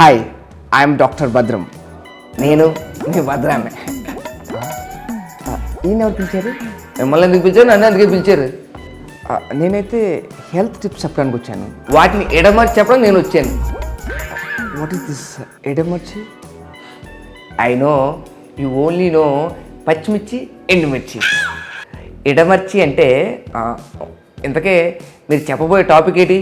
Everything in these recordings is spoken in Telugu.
హాయ్ ఐఎమ్ డాక్టర్ భద్రం నేను మీ భద్రాన్ని. ఈయన ఎవరు పిలిచారు? మిమ్మల్ని ఎందుకు పిలిచారు? నన్ను ఎందుకు పిలిచారు? నేనైతే హెల్త్ టిప్స్ చెప్పడానికి వచ్చాను. వాటిని ఎడమని చెప్పడం నేను వచ్చాను. What is this ఎడమర్చి? I know you only know పచ్చిమిర్చి ఎండుమిర్చి. ఎడమర్చి అంటే ఇంతకే మీరు చెప్పబోయే టాపిక్ ఏంటి?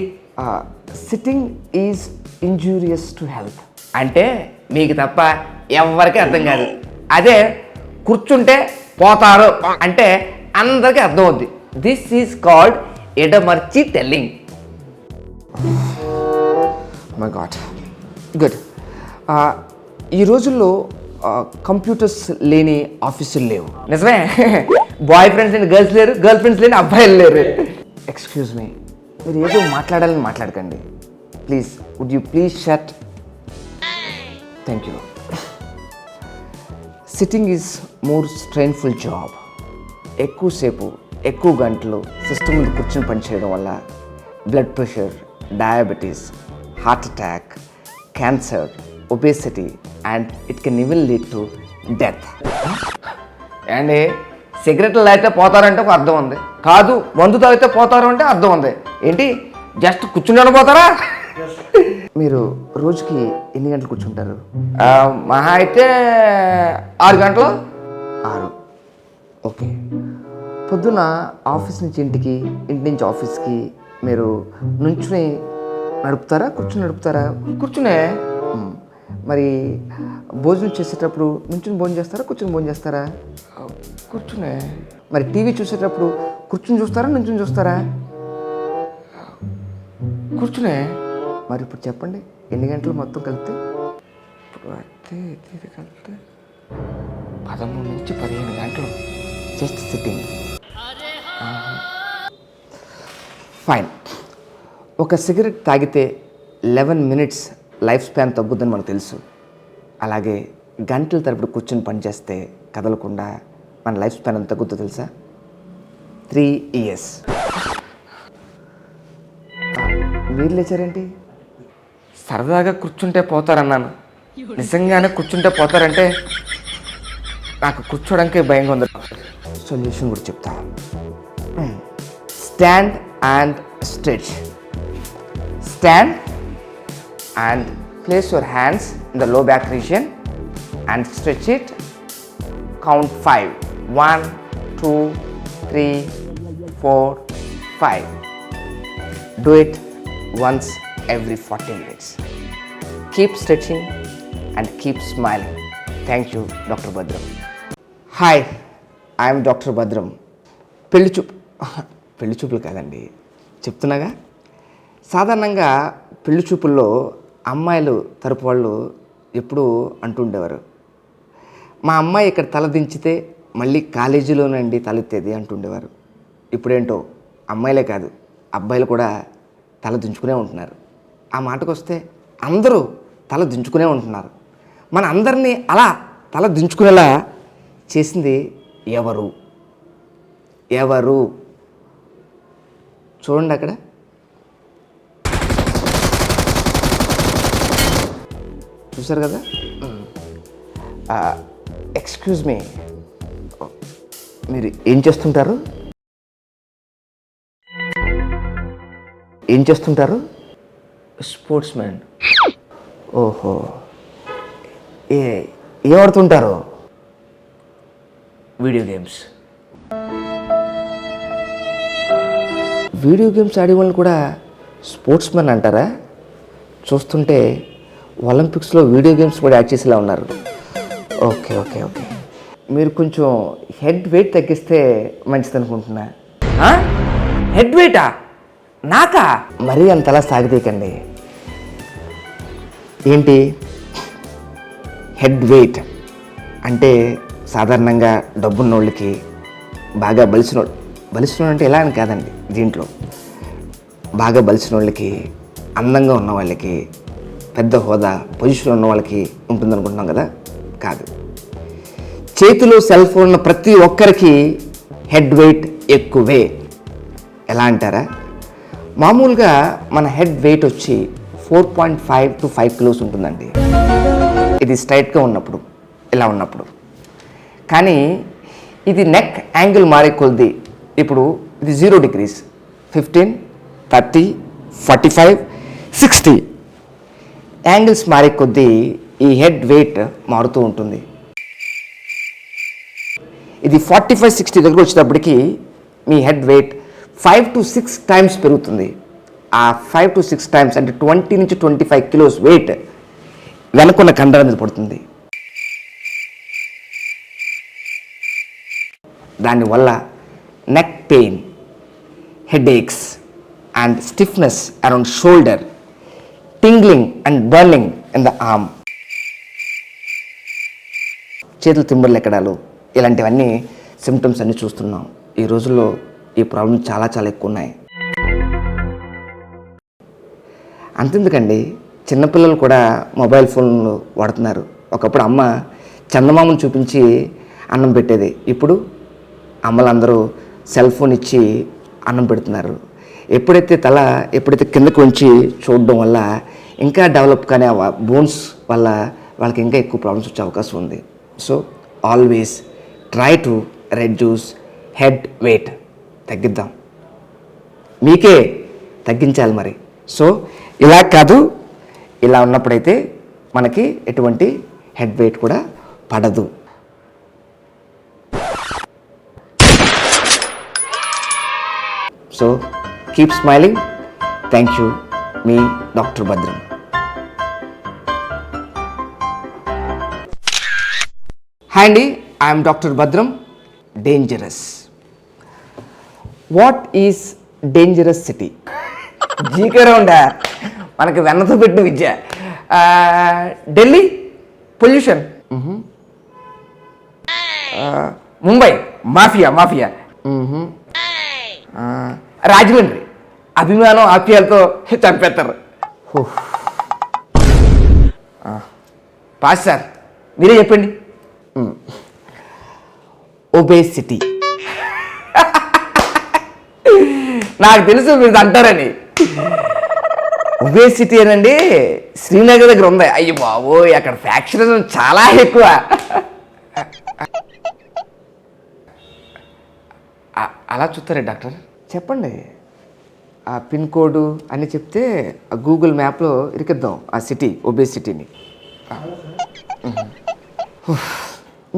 Sitting is injurious to health అంటే మీకు తప్ప ఎవరికి అర్థం కాదు. అదే కూర్చుంటే పోతారు అంటే అందరికీ అర్థం అవుద్ది. దిస్ ఈజ్ కాల్డ్ ఎడమర్చి టెల్లింగ్ మై గాడ్ గుడ్ ఈ రోజుల్లో కంప్యూటర్స్ లేని ఆఫీసులు లేవు. నిజమే. బాయ్ ఫ్రెండ్స్ లేని గర్ల్స్ లేరు గర్ల్ ఫ్రెండ్స్ లేని అబ్బాయిలు లేరు. ఎక్స్క్యూజ్ మీ మీరు ఏదో మాట్లాడాలని మాట్లాడకండి. Please would you please shut thank you sitting is more strainful job ఎక్కువసేపు ఎక్కువ గంటలు సిస్టమ్ ముందు కూర్చొని పనిచేయడం వల్ల blood pressure diabetes heart attack cancer obesity and it can even lead to death and సిగరెట్లు తాగితే పోతారంటే ఒక అర్థం ఉంది. కాదు మందు తాగితే పోతారు అంటే అర్థం ఉంది. ఏంటి? జస్ట్ కూర్చుని పోతారా మీరు రోజుకి ఎన్ని గంటలు కూర్చుంటారు? మహా అయితే ఆరు గంటలు. ఆరు. ఓకే. పొద్దున ఆఫీస్ నుంచి ఇంటికి ఇంటి నుంచి ఆఫీస్కి మీరు నుంచుని నడుపుతారా కూర్చుని నడుపుతారా? కూర్చునే. మరి భోజనం చేసేటప్పుడు నుంచుని భోజనం చేస్తారా కూర్చుని భోజనం చేస్తారా? కూర్చునే. మరి టీవీ చూసేటప్పుడు కూర్చుని చూస్తారా నుంచుని చూస్తారా? కూర్చునే. మరి ఇప్పుడు చెప్పండి ఎన్ని గంటలు మొత్తం కలిపితే? ఇప్పుడు అయితే ఇది కలిపితే? పదమూడు నుంచి పదిహేను గంటలు. జస్ట్ సిట్టింగ్ ఫైన్ ఒక సిగరెట్ తాగితే లెవెన్ మినిట్స్ లైఫ్ స్పాన్ తగ్గుద్దని మనకు తెలుసు. అలాగే గంటల తరపుడు కూర్చొని పనిచేస్తే కదలకుండా మన లైఫ్ స్పాన్ ఎంత తగ్గుద్దో తెలుసా? త్రీ ఇయర్స్ మీరు లేచారేంటి? సరదాగా కూర్చుంటే పోతారన్నాను. నిజంగానే కూర్చుంటే పోతారంటే నాకు కూర్చోడానికి భయంగా ఉంది. సొల్యూషన్ కూడా చెప్తా. Stand and stretch stand and place your hands in the low back region and stretch it count five one two three four five do it once every forty minutes keep stretching and keep smiling thank you doctor Bhadram hi I'm doctor Bhadram పెళ్ళి చూపు పెళ్ళి చూపులు కాదండి. చెప్తున్నాగా? సాధారణంగా పెళ్ళి చూపుల్లో అమ్మాయిలు తరపు వాళ్ళు ఎప్పుడూ అంటుండేవారు మా అమ్మాయి ఇక్కడ తల దించితే మళ్ళీ కాలేజీలోనండి తలెత్తేది అంటుండేవారు ఇప్పుడేంటో అమ్మాయిలే కాదు అబ్బాయిలు కూడా తలదించుకునే ఉంటున్నారు. ఆ మాటకు వస్తే అందరూ తల దించుకునే ఉంటున్నారు. మన అందరినీ అలా తల దించుకునేలా చేసింది ఎవరు? ఎవరు? చూడండి అక్కడ. చూసారు కదా? ఎక్స్క్యూజ్ మీ మీరు ఏం చేస్తుంటారు? ఏం చేస్తుంటారు? స్పోర్ట్స్ మ్యాన్ ఓహో. ఏ ఏం ఆడుతుంటారు వీడియో గేమ్స్. వీడియో గేమ్స్ ఆడే వాళ్ళని కూడా స్పోర్ట్స్ మ్యాన్ అంటారా? చూస్తుంటే ఒలింపిక్స్లో వీడియో గేమ్స్ కూడా యాడ్ చేసేలా ఉన్నారు. Okay okay okay. మీరు కొంచెం హెడ్ వెయిట్ తగ్గిస్తే మంచిది అనుకుంటున్నా హెడ్ వెయిటా? నాకా? మరీ అంతలా సాగదీకండి ఏంటి? హెడ్ వెయిట్ అంటే సాధారణంగా డబ్బున్నోళ్ళకి బాగా బలిసిన బలిసిన అంటే ఎలా అని కాదండి దీంట్లో. బాగా బలిసిన వాళ్ళకి అందంగా ఉన్న వాళ్ళకి పెద్ద హోదా పొజిషన్ ఉన్న వాళ్ళకి ఉంటుందనుకుంటున్నాం కదా? కాదు. చేతిలో సెల్ ఫోన్ ఉన్న ప్రతి ఒక్కరికి హెడ్ వెయిట్ ఎక్కువే. ఎలా అంటారా? మామూలుగా మన హెడ్ వెయిట్ వచ్చి four point five to five kilos ఉంటుందండి. ఇది స్ట్రైట్గా ఉన్నప్పుడు ఇలా ఉన్నప్పుడు. కానీ ఇది నెక్ యాంగిల్ మారే కొద్ది ఇప్పుడు ఇది zero degrees. Fifteen thirty forty five sixty angles మారే కొద్దీ ఈ హెడ్ వెయిట్ మారుతూ ఉంటుంది. ఇది ఫార్టీ ఫైవ్ సిక్స్టీ దగ్గర వచ్చేటప్పటికి మీ head weight five to six times పెరుగుతుంది. ఆ ఫైవ్ టు సిక్స్ టైమ్స్ అంటే ట్వంటీ నుంచి ట్వంటీ ఫైవ్ కిలోస్ వెయిట్ వెనకున్న కండరం మీద పడుతుంది. దానివల్ల neck pain headaches and stiffness around shoulder tingling and burning in the arm చేతులు తిమ్మర్లు ఎక్కడాలు? ఇలాంటివన్నీ సిమ్టమ్స్ అన్నీ చూస్తున్నాం. ఈ రోజుల్లో ఈ ప్రాబ్లమ్స్ చాలా చాలా ఎక్కువ ఉన్నాయి. అంతెందుకండి చిన్నపిల్లలు కూడా మొబైల్ ఫోన్లు వాడుతున్నారు. ఒకప్పుడు అమ్మ చందమామను చూపించి అన్నం పెట్టేది. ఇప్పుడు అమ్మలందరూ సెల్ ఫోన్ ఇచ్చి అన్నం పెడుతున్నారు. ఎప్పుడైతే తల ఎప్పుడైతే కిందకు ఉంచి చూడడం వల్ల ఇంకా డెవలప్ కానీ బోన్స్ వల్ల వాళ్ళకి ఇంకా ఎక్కువ ప్రాబ్లమ్స్ వచ్చే అవకాశం ఉంది. So always try to reduce head weight. తగ్గిద్దాం. మీకే తగ్గించాలి మరి. సో ఇలా కాదు ఇలా ఉన్నప్పుడైతే మనకి ఎటువంటి హెడ్ వెయిట్ కూడా పడదు. So keep smiling. Thank you me doctor భద్రం. హాయ్ అండి I'm doctor Bhadram. Dangerous. What is dangerous city GK రౌండా. మనకి వెన్నతో పెట్టిన విద్య. Delhi pollution. Mumbai mafia mafia. Rajahmundry. అభిమానం ఆప్యాలతో చంపేస్తారు పాస్ సార్ మీరే చెప్పండి. ఒబేసిటీ నాకు తెలుసు మీరు అంటారని. ఒబేసిటీ అనండి శ్రీనగర్ దగ్గర ఉంది. అయ్యి బాబోయ్ అక్కడ ఫ్యాక్షన్ చాలా ఎక్కువ. అలా చూస్తారే డాక్టర్? చెప్పండి. ఆ పిన్ కోడ్ అని చెప్తే ఆ గూగుల్ మ్యాప్లో ఇరికిద్దాం ఆ సిటీ ఒబేసిటీని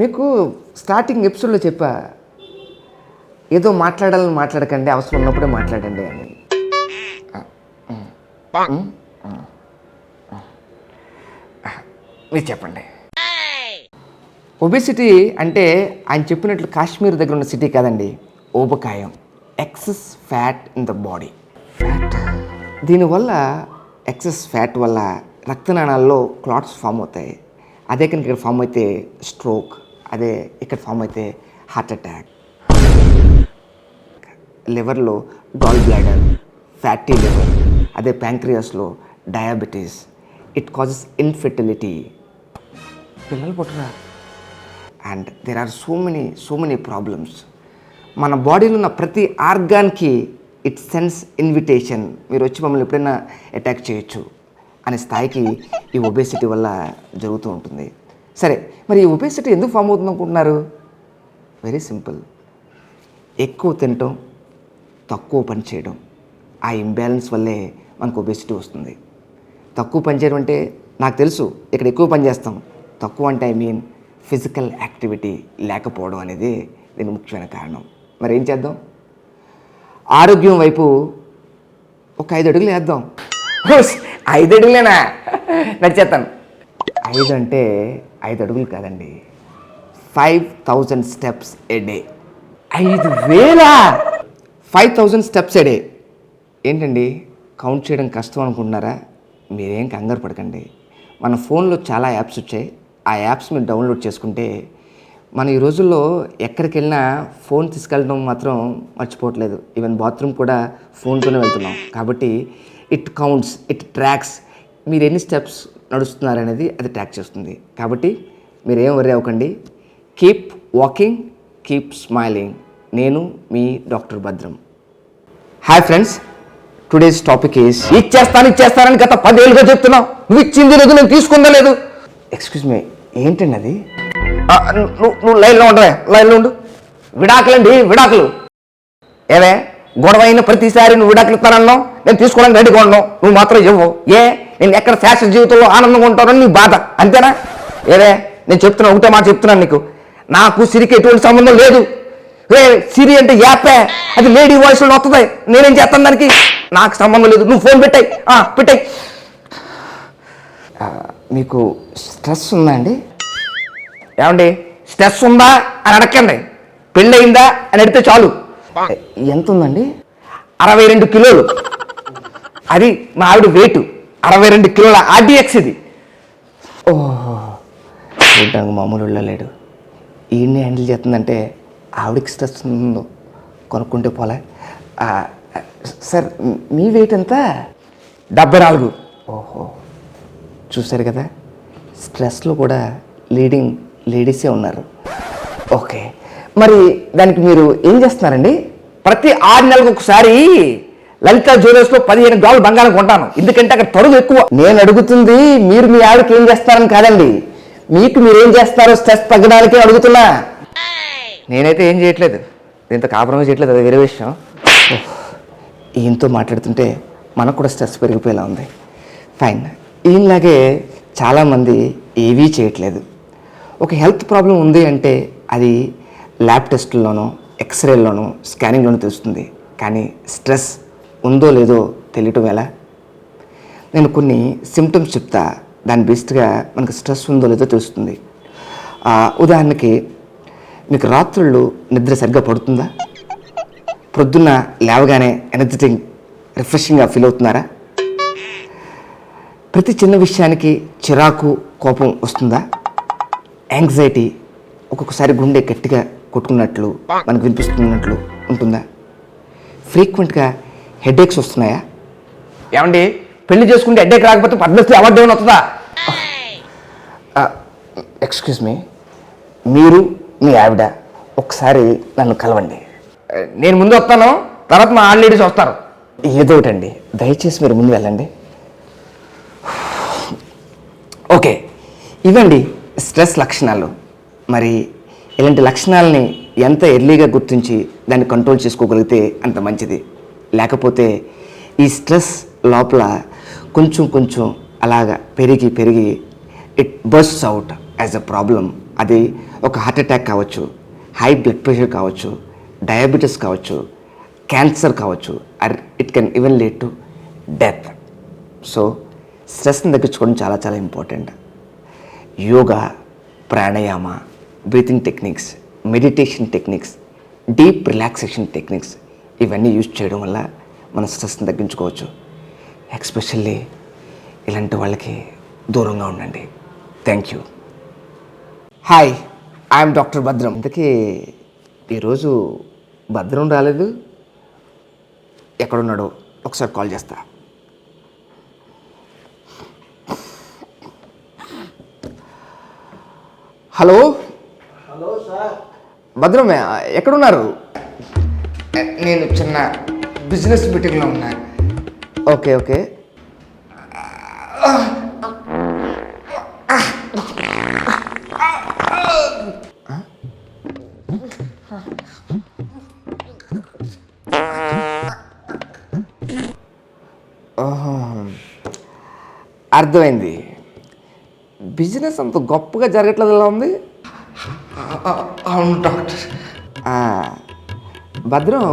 మీకు స్టార్టింగ్ ఎపిసోడ్లో చెప్పా ఏదో మాట్లాడాలని మాట్లాడకండి అవసరం ఉన్నప్పుడే మాట్లాడండి అని. మీరు చెప్పండి. ఒబేసిటీ అంటే ఆయన చెప్పినట్లు కాశ్మీర్ దగ్గర ఉన్న సిటీ కాదండి ఊబకాయం. Excess fat in the body. Fat? దీనివల్ల ఎక్సెస్ ఫ్యాట్ వల్ల రక్తనాళాల్లో క్లాట్స్ ఫామ్ అవుతాయి. అదే కనుక ఇక్కడ ఫామ్ అయితే స్ట్రోక్ అదే ఇక్కడ ఫామ్ అయితే హార్ట్ అటాక్. లివర్లో గాల్ బ్లాడర్ ఫ్యాటీ లివర్ అదే ప్యాంక్రియాస్లో డయాబెటీస్ ఇట్ కాజెస్ ఇన్ఫెర్టిలిటీ పిల్లలు పుట్టరా? And there are so many so many problems మన బాడీలో ఉన్న ప్రతి ఆర్గాన్కి ఇట్ సెన్స్ ఇన్విటేషన్ మీరు వచ్చి మమ్మల్ని ఎప్పుడైనా అటాక్ చేయొచ్చు అనే స్థాయికి ఈ ఒబేసిటీ వల్ల జరుగుతూ ఉంటుంది. సరే మరి ఈ ఒబేసిటీ ఎందుకు ఫామ్ అవుతుంది అనుకుంటున్నారు వెరీ సింపుల్ ఎక్కువ తినటం తక్కువ పని చేయడం. ఆ ఇంబ్యాలెన్స్ వల్లే మనకు ఒబేసిటీ వస్తుంది. తక్కువ పని చేయడం అంటే నాకు తెలుసు ఇక్కడ ఎక్కువ పని చేస్తాం. తక్కువ అంటే ఐ మీన్ ఫిజికల్ యాక్టివిటీ లేకపోవడం అనేది దీని ముఖ్యమైన కారణం. మరి ఏం చేద్దాం? ఆరోగ్యం వైపు ఒక ఐదు అడుగులు వేద్దాం. ఐదు అడుగులేనా? నడిచేస్తాను ఐదు అంటే ఐదు అడుగులు కాదండి. Five thousand steps a day ఐదు వేలా? ఫైవ్ థౌజండ్ స్టెప్స్ ఏ ఏంటండి? కౌంట్ చేయడం కష్టం అనుకుంటున్నారా? మీరేం కంగారు పడకండి. మన ఫోన్లో చాలా యాప్స్ వచ్చాయి. ఆ యాప్స్ మీరు డౌన్లోడ్ చేసుకుంటే మన ఈ రోజుల్లో ఎక్కడికి వెళ్ళినా ఫోన్ తీసుకెళ్ళడం మాత్రం మర్చిపోవట్లేదు. ఈవెన్ బాత్రూమ్ కూడా ఫోన్తోనే వెళ్తున్నాం. కాబట్టి ఇట్ కౌంట్స్ ఇట్ ట్రాక్స్. మీరు ఎన్ని స్టెప్స్ నడుస్తున్నారనేది అది ట్రాక్ చేస్తుంది. కాబట్టి మీరేం వరి అవ్వకండి. Keep walking keep smiling. నేను మీ doctor Bhadram. Hi friends today's topic is ఇచ్చేస్తాను ఇచ్చేస్తానని గత పదేళ్ళుగా చెప్తున్నావు. నువ్వు ఇచ్చింది లేదు నేను తీసుకుందా లేదు? ఎక్స్క్యూజ్ మీ ఏంటండి అది? నువ్వు నువ్వు లైన్లో ఉండవే లైన్లో ఉండు. విడాకులండి విడాకులు. ఏవే గొడవ అయిన ప్రతిసారి నువ్వు విడాకులు ఇస్తానన్నావు? నేను తీసుకోవడానికి రెడీగా ఉన్నావు. నువ్వు మాత్రం ఇవ్వు. ఏ నేను ఎక్కడ శాశ్వత జీవితంలో ఆనందంగా ఉంటానని నీ బాధ అంతేనా? ఏవే నేను చెప్తున్నా ఒకటే మాట చెప్తున్నాను నీకు. నాకు సిరికి ఎటువంటి సంబంధం లేదు. రే సిరి అంటే యాపే. అది లేడీ వాయిస్లో వస్తుంది నేనేం చేస్తాను దానికి? నాకు సంబంధం లేదు. నువ్వు ఫోన్ పెట్టాయి. పెట్టాయి. మీకు స్ట్రెస్ ఉందా అండి? ఏమండి? స్ట్రెస్ ఉందా అని అడగండి పెళ్ళయిందా అని అడిగితే చాలు. ఎంత ఉందండి? అరవై రెండు కిలోలు. అది మా ఆవిడ వెయిట్ అరవై రెండు కిలోల ఆర్డిఎక్స్ ఇది. చూడ్డానికి మామూలు వాళ్ళ లేడు. ఈయన్ని హ్యాండిల్ చేస్తుందంటే ఆవిడకి స్ట్రెస్ ఉందో కొనుక్కుంటే పోలే. సార్ మీ వెయిట్ ఎంత? డెబ్బై నాలుగు. ఓహో. చూశారు కదా స్ట్రెస్లో కూడా లీడింగ్ లేడీసే ఉన్నారు. ఓకే. మరి దానికి మీరు ఏం చేస్తున్నారండి? ప్రతి ఆరు నెలలకు ఒకసారి లలిత జ్యువెలర్స్లో పదిహేను డాలర్ బంగారం కొంటాను. ఎందుకంటే అక్కడ తరుగు ఎక్కువ. నేను అడుగుతుంది మీరు మీ ఆవిడకి ఏం చేస్తారని కాదండి. మీకు మీరేం చేస్తారో స్ట్రెస్ తగ్గడానికే అడుగుతున్నా. నేనైతే ఏం చేయట్లేదు. దీంతో కాపురంగా చేయట్లేదు. అది వేరే విషయం. ఈయనతో మాట్లాడుతుంటే మనకు కూడా స్ట్రెస్ పెరిగిపోయేలా ఉంది. ఫైన్. ఈయనలాగే చాలామంది ఏవీ చేయట్లేదు. ఒక హెల్త్ ప్రాబ్లం ఉంది అంటే అది ల్యాబ్ టెస్టుల్లోనూ ఎక్స్రేల్లోనూ స్కానింగ్లోనూ తెలుస్తుంది. కానీ స్ట్రెస్ ఉందో లేదో తెలియటం ఎలా? నేను కొన్ని సిమ్టమ్స్ చెప్తా. దాని బేస్డ్గా మనకు స్ట్రెస్ ఉందో లేదో తెలుస్తుంది. ఉదాహరణకి మీకు రాత్రుళ్ళు నిద్ర సరిగ్గా పడుతుందా? ప్రొద్దున్న లేవగానే ఎనర్జెటిక్ రిఫ్రెషింగ్గా ఫీల్ అవుతున్నారా? ప్రతి చిన్న విషయానికి చిరాకు కోపం వస్తుందా? యాంగ్జైటీ ఒక్కొక్కసారి గుండె గట్టిగా కొట్టుకున్నట్లు మనకు వినిపిస్తున్నట్లు ఉంటుందా? ఫ్రీక్వెంట్గా హెడేక్స్ వస్తున్నాయా? ఏమండి పెళ్ళి చేసుకుంటే అడ్డే రాకపోతే పద్మశ్రీ అవార్డు ఏమైనా వస్తుందా? Excuse me. మీరు మీ ఆవిడ ఒకసారి నన్ను కలవండి. నేను ముందు వస్తాను తర్వాత మా ఆల్ లేడీస్ వస్తారు. ఏదో ఒకటండి దయచేసి మీరు ముందు వెళ్ళండి. ఓకే ఇవండి స్ట్రెస్ లక్షణాలు. మరి ఇలాంటి లక్షణాలని ఎంత ఎర్లీగా గుర్తించి దాన్ని కంట్రోల్ చేసుకోగలిగితే అంత మంచిది. లేకపోతే ఈ స్ట్రెస్ లోపల కొంచెం కొంచెం అలాగా పెరిగి పెరిగి it burst out as a problem. అది ఒక హార్ట్ అటాక్ కావచ్చు హై బ్లడ్ ప్రెషర్ కావచ్చు డయాబెటీస్ కావచ్చు క్యాన్సర్ కావచ్చు or it can even lead to death so స్ట్రెస్ని తగ్గించుకోవడం చాలా చాలా important yoga pranayama breathing techniques meditation techniques deep relaxation techniques ఇవన్నీ యూజ్ చేయడం వల్ల మన స్ట్రెస్ని తగ్గించుకోవచ్చు. ఎక్స్పెషల్లీ ఇలాంటి వాళ్ళకి దూరంగా ఉండండి. Thank you hi I'm doctor Bhadram. ఇంతకీ ఈరోజు భద్రం రాలేదు. ఎక్కడున్నాడో ఒకసారి కాల్ చేస్తా. హలో? Hello sir. భద్రం ఎక్కడున్నారు? నేను చిన్న బిజినెస్ మీటింగ్లో ఉన్నా. Okay okay. అర్థమైంది. బిజినెస్ అంత గొప్పగా జరగట్లేదు ఎలా ఉంది? అవును డాక్టర్. భద్రం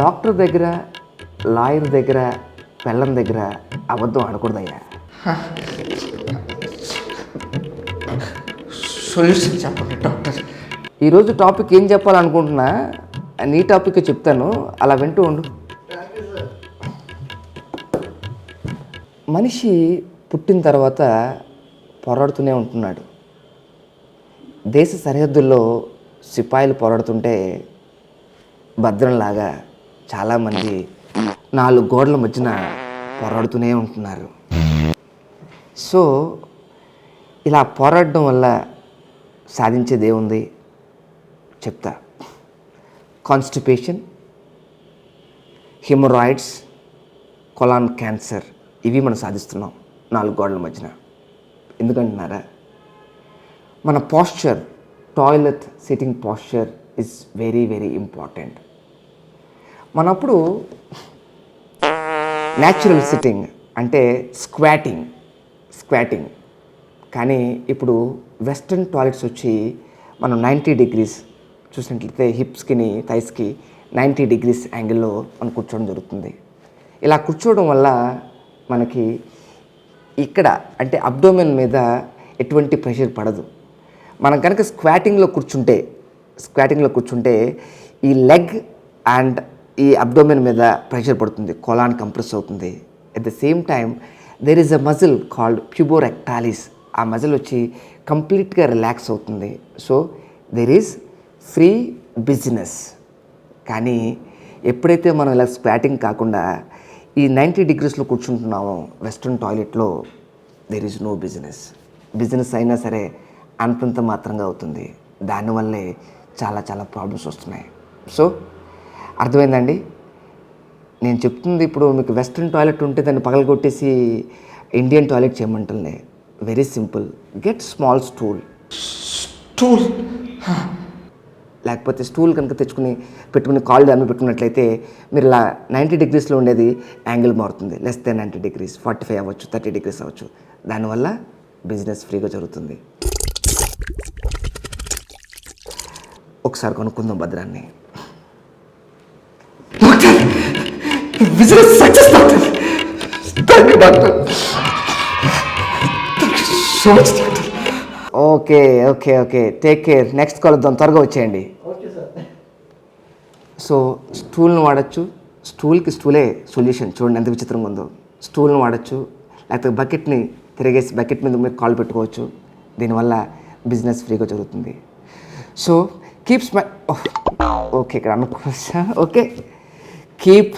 డాక్టర్ దగ్గర లాయర్ దగ్గర పెళ్ళం దగ్గర అబద్ధం ఆడకూడదయ్యా. సొల్యూషన్ చెప్పండి డాక్టర్. ఈరోజు టాపిక్ ఏం చెప్పాలనుకుంటున్నా? నీ టాపిక్ చెప్తాను. అలా వింటూ ఉండు. మనిషి పుట్టిన తర్వాత పోరాడుతూనే ఉంటున్నాడు. దేశ సరిహద్దుల్లో సిపాయిలు పోరాడుతుంటే భద్రంలాగా చాలామంది నాలుగు గోడల మధ్యన పోరాడుతూనే ఉంటున్నారు. సో ఇలా పోరాడడం వల్ల సాధించేది ఏముంది? చెప్తా. Constipation hemorrhoids colon cancer. ఇవి మనం సాధిస్తున్నాం నాలుగు గోడల మధ్యన. ఎందుకంటున్నారా? మన posture toilet sitting posture is very very important మనప్పుడు natural sitting అంటే స్క్వాటింగ్ స్క్వాటింగ్ కానీ ఇప్పుడు వెస్ట్రన్ టాయిలెట్స్ వచ్చి మనం నైంటీ డిగ్రీస్ చూసినట్లయితే హిప్స్కిని థైస్కి నైంటీ డిగ్రీస్ యాంగిల్లో మనం కూర్చోవడం జరుగుతుంది. ఇలా కూర్చోవడం వల్ల మనకి ఇక్కడ అంటే అబ్డోమెన్ మీద ఎటువంటి ప్రెషర్ పడదు. మనం కనుక స్క్వాటింగ్లో కూర్చుంటే స్క్వాటింగ్లో కూర్చుంటే ఈ లెగ్ అండ్ ఈ అబ్డోమెన్ మీద ప్రెషర్ పడుతుంది కొలాన్ కంప్రెస్ అవుతుంది. At the same time there is a muscle called puborectalis ఆ మజిల్ వచ్చి కంప్లీట్గా రిలాక్స్ అవుతుంది. So there is free business కానీ ఎప్పుడైతే మనం ఇలా స్క్వాటింగ్ కాకుండా ఈ నైంటీ డిగ్రీస్లో కూర్చుంటున్నాము western టాయిలెట్లో there is no business business అయినా సరే అంతంత మాత్రంగా అవుతుంది. దానివల్లే చాలా చాలా ప్రాబ్లమ్స్ వస్తున్నాయి. సో అర్థమైందండి? నేను చెప్తుంది ఇప్పుడు మీకు వెస్ట్రన్ టాయిలెట్ ఉంటే దాన్ని పగలగొట్టేసి Indian toilet చేయమంటుండే very simple get small stool stool లేకపోతే స్టూల్ కనుక తెచ్చుకుని పెట్టుకుని కాళ్ళు దాన్ని పెట్టుకున్నట్లయితే మీరు ఇలా నైంటీ డిగ్రీస్లో ఉండేది యాంగిల్ మారుతుంది. Less than ninety degrees forty five అవ్వచ్చు థర్టీ డిగ్రీస్ అవ్వచ్చు. దానివల్ల బిజినెస్ ఫ్రీగా జరుగుతుంది. ఒకసారి కొనుక్కుందాం భద్రాన్ని. Business success doctor! Doctor! So much doctor! Okay okay okay. Take care next కలుద్దాం త్వరగా వచ్చేయండి. సో స్టూల్ని వాడచ్చు. స్టూల్కి స్టూలే సొల్యూషన్ చూడండి ఎంత విచిత్రంగా ఉందో. స్టూల్ని వాడచ్చు. లేకపోతే బకెట్ని తిరిగేసి బకెట్ మీద మీరు కాల్ పెట్టుకోవచ్చు. దీనివల్ల బిజినెస్ ఫ్రీగా జరుగుతుంది. సో కీప్ స్మై ఓకే ఇక్కడ అనుకోవచ్చా? ఓకే. కీప్